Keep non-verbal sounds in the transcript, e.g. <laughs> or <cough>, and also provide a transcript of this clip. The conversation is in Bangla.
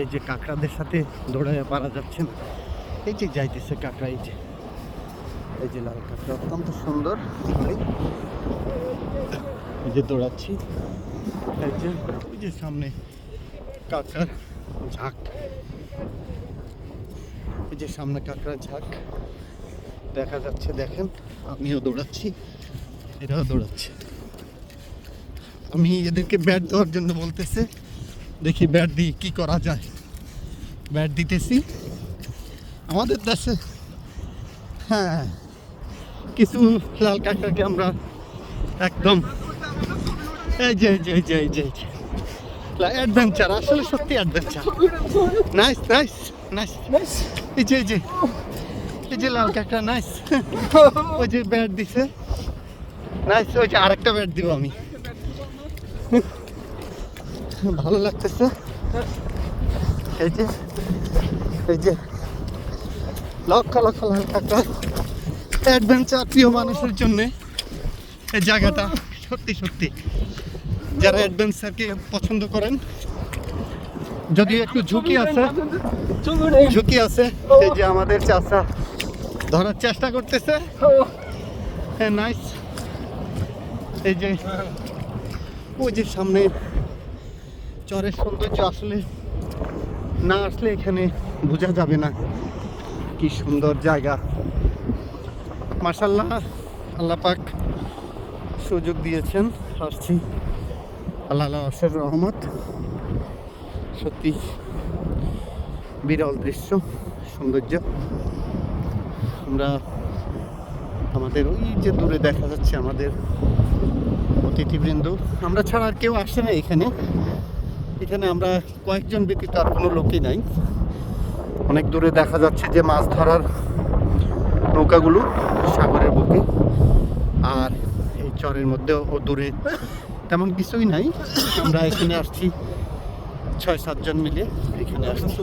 এই যে কাঁকড়াদের সাথে দৌড়াইয়া পারা যাচ্ছে না এই যে যাইতেছে কাঁকড়া, এই যে। এই যে লাল কাঁকড়া, অত্যন্ত সুন্দর এই যে দৌড়াচ্ছি। এই যে, ওই যে সামনে কাঁকড়ার ঝাঁক। এই যে সামনে কাঁকড়ার ঝাঁক। দেখা যাচ্ছে, দেখেন, আমিও দৌড়াচ্ছি, এরাও দৌড়াচ্ছে। আমি এদেরকে ব্যাট দেওয়ার জন্য বলতেছে দেখি ব্যাট দিই কি করা যায়। ব্যাট দিতেছি। আমাদের দেশে হ্যাঁ কিছু লাল কাঁকড়াকে আমরা একদম এই যে এই যে এই যে এই যে অ্যাডভেঞ্চার আসলে সত্যি অ্যাডভেঞ্চার নাইস নাইস নাইস এই যে এই যে এই যে লাল কাঁকড়া নাইস <laughs> ওই যে ব্যাট দিছে। নাইস ওই যে আরেকটা ব্যাট দিব আমি। ভালো লাগতেছে। এই যে এই যে, লক্ষ লক্ষ লাল কাঁকড়া অ্যাডভেঞ্চার প্রিয় মানুষের জন্য এই জায়গাটা। সত্যি সত্যি। যারা অ্যাডভেঞ্চারকে পছন্দ করেন যদিও একটু ঝুঁকি আছে ঝুঁকি আছে, এই যে আমাদের চাষা ধরার চেষ্টা করতেছে। হ্যাঁ নাইস এই যে, ওই যে সামনে চরের সৌন্দর্য আসলে না আসলে এখানে বোঝা যাবে না। কি সুন্দর জায়গা। মার্শাল্লাহ আল্লাহ পাক সুযোগ দিয়েছেন। আসছি। আল্লাহ আল্লাহ রহমত। সত্যি বিরল দৃশ্য, সৌন্দর্য। আমরা আমাদের ওই যে দূরে দেখা যাচ্ছে আমাদের অতিথিবৃন্দ। আমরা ছাড়া আর কেউ আসে না এখানে। এখানে আমরা কয়েকজন ব্যতীত আর কোনো লোকই নাই। অনেক দূরে দেখা যাচ্ছে যে মাছ ধরার নৌকাগুলো সাগরের বুকে। আর এই চরের মধ্যে ও দূরে তেমন কিছুই নাই। আমরা এখানে আসছি ছয় সাতজন মিলে, এখানে আসছি।